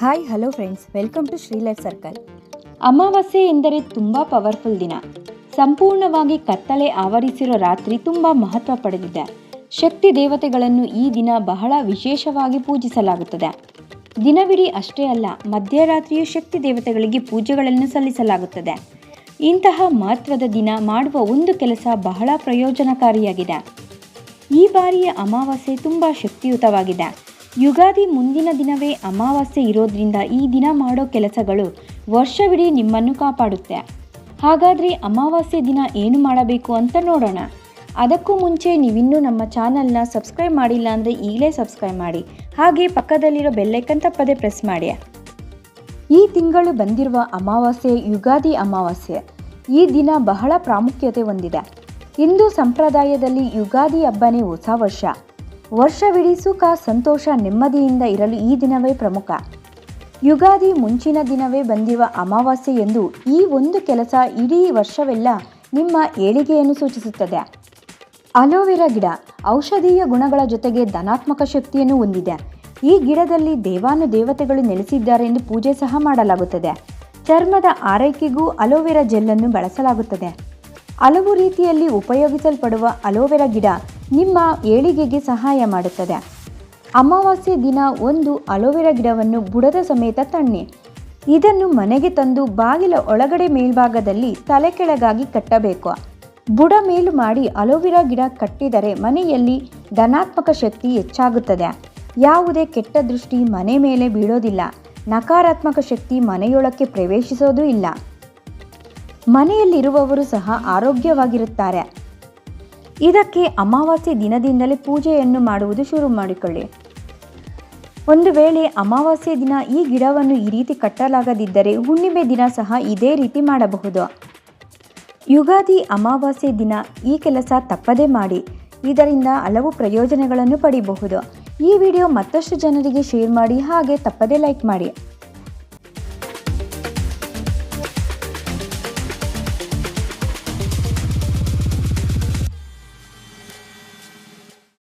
Hi hello friends welcome to Shri life circle ಅಮಾವಾಸ್ಯೆ ಎಂದರೆ ತುಂಬ ಪವರ್ಫುಲ್ ದಿನ. ಸಂಪೂರ್ಣವಾಗಿ ಕತ್ತಲೆ ಆವರಿಸಿರೋ ರಾತ್ರಿ ತುಂಬ ಮಹತ್ವ ಪಡೆದಿದೆ. ಶಕ್ತಿ ದೇವತೆಗಳನ್ನು ಈ ದಿನ ಬಹಳ ವಿಶೇಷವಾಗಿ ಪೂಜಿಸಲಾಗುತ್ತದೆ. ದಿನವಿಡೀ ಅಷ್ಟೇ ಅಲ್ಲ, ಮಧ್ಯರಾತ್ರಿಯು ಶಕ್ತಿ ದೇವತೆಗಳಿಗೆ ಪೂಜೆಗಳನ್ನು ಸಲ್ಲಿಸಲಾಗುತ್ತದೆ. ಇಂತಹ ಮಹತ್ವದ ದಿನ ಮಾಡುವ ಒಂದು ಕೆಲಸ ಬಹಳ ಪ್ರಯೋಜನಕಾರಿಯಾಗಿದೆ. ಈ ಬಾರಿಯ ಅಮಾವಾಸ್ಯೆ ತುಂಬ ಶಕ್ತಿಯುತವಾಗಿದೆ. ಯುಗಾದಿ ಮುಂದಿನ ದಿನವೇ ಅಮಾವಾಸ್ಯೆ ಇರೋದ್ರಿಂದ ಈ ದಿನ ಮಾಡೋ ಕೆಲಸಗಳು ವರ್ಷವಿಡೀ ನಿಮ್ಮನ್ನು ಕಾಪಾಡುತ್ತೆ. ಹಾಗಾದರೆ ಅಮಾವಾಸ್ಯೆ ದಿನ ಏನು ಮಾಡಬೇಕು ಅಂತ ನೋಡೋಣ. ಅದಕ್ಕೂ ಮುಂಚೆ ನೀವಿನ್ನೂ ನಮ್ಮ ಚಾನಲ್ನ ಸಬ್ಸ್ಕ್ರೈಬ್ ಮಾಡಿಲ್ಲ ಅಂದರೆ ಈಗಲೇ ಸಬ್ಸ್ಕ್ರೈಬ್ ಮಾಡಿ. ಹಾಗೆ ಪಕ್ಕದಲ್ಲಿರೋ ಬೆಲ್ಲೈಕನ್ ತಪ್ಪದೆ ಪ್ರೆಸ್ ಮಾಡಿ. ಈ ತಿಂಗಳು ಬಂದಿರುವ ಅಮಾವಾಸ್ಯೆ ಯುಗಾದಿ ಅಮಾವಾಸ್ಯೆ. ಈ ದಿನ ಬಹಳ ಪ್ರಾಮುಖ್ಯತೆ ಹೊಂದಿದೆ. ಹಿಂದೂ ಸಂಪ್ರದಾಯದಲ್ಲಿ ಯುಗಾದಿ ಹಬ್ಬನೇ ಹೊಸ ವರ್ಷ. ವರ್ಷವಿಡೀ ಸುಖ, ಸಂತೋಷ, ನೆಮ್ಮದಿಯಿಂದ ಇರಲು ಈ ದಿನವೇ ಪ್ರಮುಖ. ಯುಗಾದಿ ಮುಂಚಿನ ದಿನವೇ ಬಂದಿರುವ ಅಮಾವಾಸ್ಯೆ ಎಂದು ಈ ಒಂದು ಕೆಲಸ ಇಡೀ ವರ್ಷವೆಲ್ಲ ನಿಮ್ಮ ಏಳಿಗೆಯನ್ನು ಸೂಚಿಸುತ್ತದೆ. ಅಲೋವೆರಾ ಗಿಡ ಔಷಧೀಯ ಗುಣಗಳ ಜೊತೆಗೆ ಧನಾತ್ಮಕ ಶಕ್ತಿಯನ್ನು ಹೊಂದಿದೆ. ಈ ಗಿಡದಲ್ಲಿ ದೇವಾನು ದೇವತೆಗಳು ನೆಲೆಸಿದ್ದಾರೆ ಎಂದು ಪೂಜೆ ಸಹ ಮಾಡಲಾಗುತ್ತದೆ. ಚರ್ಮದ ಆರೈಕೆಗೂ ಅಲೋವೆರಾ ಜೆಲ್ಲನ್ನು ಬಳಸಲಾಗುತ್ತದೆ. ಹಲವು ರೀತಿಯಲ್ಲಿ ಉಪಯೋಗಿಸಲ್ಪಡುವ ಅಲೋವೆರಾ ಗಿಡ ನಿಮ್ಮ ಏಳಿಗೆಗೆ ಸಹಾಯ ಮಾಡುತ್ತದೆ. ಅಮಾವಾಸ್ಯೆ ದಿನ ಒಂದು ಅಲೋವೆರಾ ಗಿಡವನ್ನು ಬುಡದ ಸಮೇತ ತಣ್ಣಿ ಇದನ್ನು ಮನೆಗೆ ತಂದು ಬಾಗಿಲ ಒಳಗಡೆ ಮೇಲ್ಭಾಗದಲ್ಲಿ ತಲೆ ಕೆಳಗಾಗಿ ಕಟ್ಟಬೇಕು. ಬುಡ ಮೇಲು ಮಾಡಿ ಅಲೋವೆರಾ ಗಿಡ ಕಟ್ಟಿದರೆ ಮನೆಯಲ್ಲಿ ಧನಾತ್ಮಕ ಶಕ್ತಿ ಹೆಚ್ಚಾಗುತ್ತದೆ. ಯಾವುದೇ ಕೆಟ್ಟ ದೃಷ್ಟಿ ಮನೆ ಮೇಲೆ ಬೀಳೋದಿಲ್ಲ. ನಕಾರಾತ್ಮಕ ಶಕ್ತಿ ಮನೆಯೊಳಕ್ಕೆ ಪ್ರವೇಶಿಸೋದೂ ಇಲ್ಲ. ಮನೆಯಲ್ಲಿರುವವರು ಸಹ ಆರೋಗ್ಯವಾಗಿರುತ್ತಾರೆ. ಇದಕ್ಕೆ ಅಮಾವಾಸ್ಯೆ ದಿನದಿಂದಲೇ ಪೂಜೆಯನ್ನು ಮಾಡುವುದು ಶುರು ಮಾಡಿಕೊಳ್ಳಿ. ಒಂದು ವೇಳೆ ಅಮಾವಾಸ್ಯೆ ದಿನ ಈ ಗಿಡವನ್ನು ಈ ರೀತಿ ಕಟ್ಟಲಾಗದಿದ್ದರೆ ಹುಣ್ಣಿಮೆ ದಿನ ಸಹ ಇದೇ ರೀತಿ ಮಾಡಬಹುದು. ಯುಗಾದಿ ಅಮಾವಾಸ್ಯೆ ದಿನ ಈ ಕೆಲಸ ತಪ್ಪದೇ ಮಾಡಿ, ಇದರಿಂದ ಹಲವು ಪ್ರಯೋಜನಗಳನ್ನು ಪಡೆಯಬಹುದು ಈ ವಿಡಿಯೋ ಮತ್ತಷ್ಟು ಜನರಿಗೆ ಶೇರ್ ಮಾಡಿ, ಹಾಗೆ ತಪ್ಪದೇ ಲೈಕ್ ಮಾಡಿ.